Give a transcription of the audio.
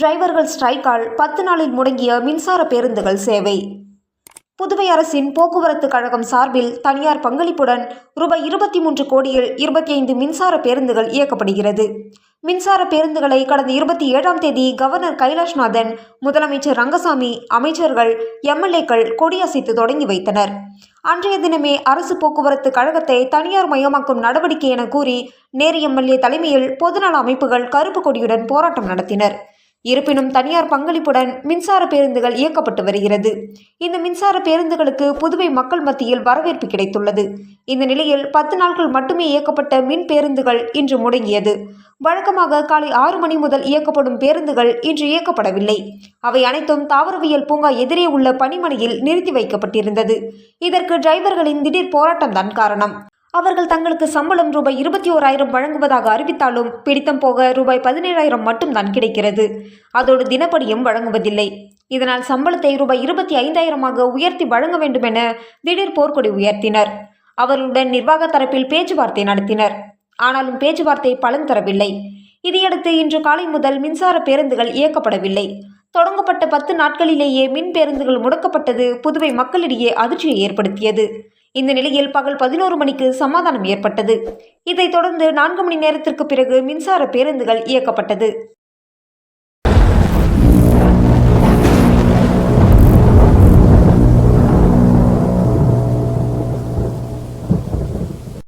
டிரைவர்கள் ஸ்ட்ரைக்கால் பத்து நாளில் முடங்கிய மின்சார பேருந்துகள் சேவை. புதுவை அரசின் போக்குவரத்து கழகம் சார்பில் தனியார் பங்களிப்புடன் ரூபாய் இருபத்தி மூன்று கோடியில் இருபத்தி ஐந்து மின்சார பேருந்துகள் இயக்கப்படுகிறது. மின்சார பேருந்துகளை கடந்த இருபத்தி ஏழாம் தேதி கவர்னர் கைலாஷ்நாதன் முதலமைச்சர் ரங்கசாமி அமைச்சர்கள் எம்எல்ஏக்கள் கொடியசைத்து தொடங்கி வைத்தனர். அன்றைய தினமே அரசு போக்குவரத்து கழகத்தை தனியார் மயமாக்கும் நடவடிக்கை என கூறி நேரு எம்எல்ஏ தலைமையில் பொதுநல அமைப்புகள் கருப்பு கொடியுடன் போராட்டம் நடத்தினர். இருப்பினும் தனியார் பங்களிப்புடன் மின்சார பேருந்துகள் இயக்கப்பட்டு வருகிறது. இந்த மின்சார பேருந்துகளுக்கு புதுவை மக்கள் மத்தியில் வரவேற்பு கிடைத்துள்ளது. இந்த நிலையில் பத்து நாட்கள் மட்டுமே இயக்கப்பட்ட மின் பேருந்துகள் இன்று முடங்கியது. வழக்கமாக காலை ஆறு மணி முதல் இயக்கப்படும் பேருந்துகள் இன்று இயக்கப்படவில்லை. அவை அனைத்தும் தாவரவியல் பூங்கா எதிரே உள்ள பணிமனையில் நிறுத்தி வைக்கப்பட்டிருந்தது. இதற்கு டிரைவர்களின் திடீர் போராட்டம்தான் காரணம். அவர்கள் தங்களுக்கு சம்பளம் ரூபாய் இருபத்தி ஓராயிரம் வழங்குவதாக அறிவித்தாலும் பிடித்தம் போக ரூபாய் பதினேழாயிரம் மட்டும்தான் கிடைக்கிறது. அதோடு தினப்படியும் வழங்குவதில்லை. இதனால் சம்பளத்தை ரூபாய் இருபத்தி ஐந்தாயிரமாக உயர்த்தி வழங்க வேண்டும் என திடீர் போர்க்கொடி உயர்த்தினர். அவர்களுடன் நிர்வாக தரப்பில் பேச்சுவார்த்தை நடத்தினர். ஆனாலும் பேச்சுவார்த்தை பலன் தரவில்லை. இதையடுத்து இன்று காலை முதல் மின்சார பேருந்துகள் இயக்கப்படவில்லை. தொடங்கப்பட்ட பத்து நாட்களிலேயே மின் பேருந்துகள் முடக்கப்பட்டது புதுவை மக்களிடையே அதிர்ச்சியை ஏற்படுத்தியது. இந்த நிலையில் பகல் பதினோரு மணிக்கு சமாதானம் ஏற்பட்டது. இதைத் தொடர்ந்து நான்கு மணி நேரத்திற்கு பிறகு மின்சார பேருந்துகள் இயக்கப்பட்டது.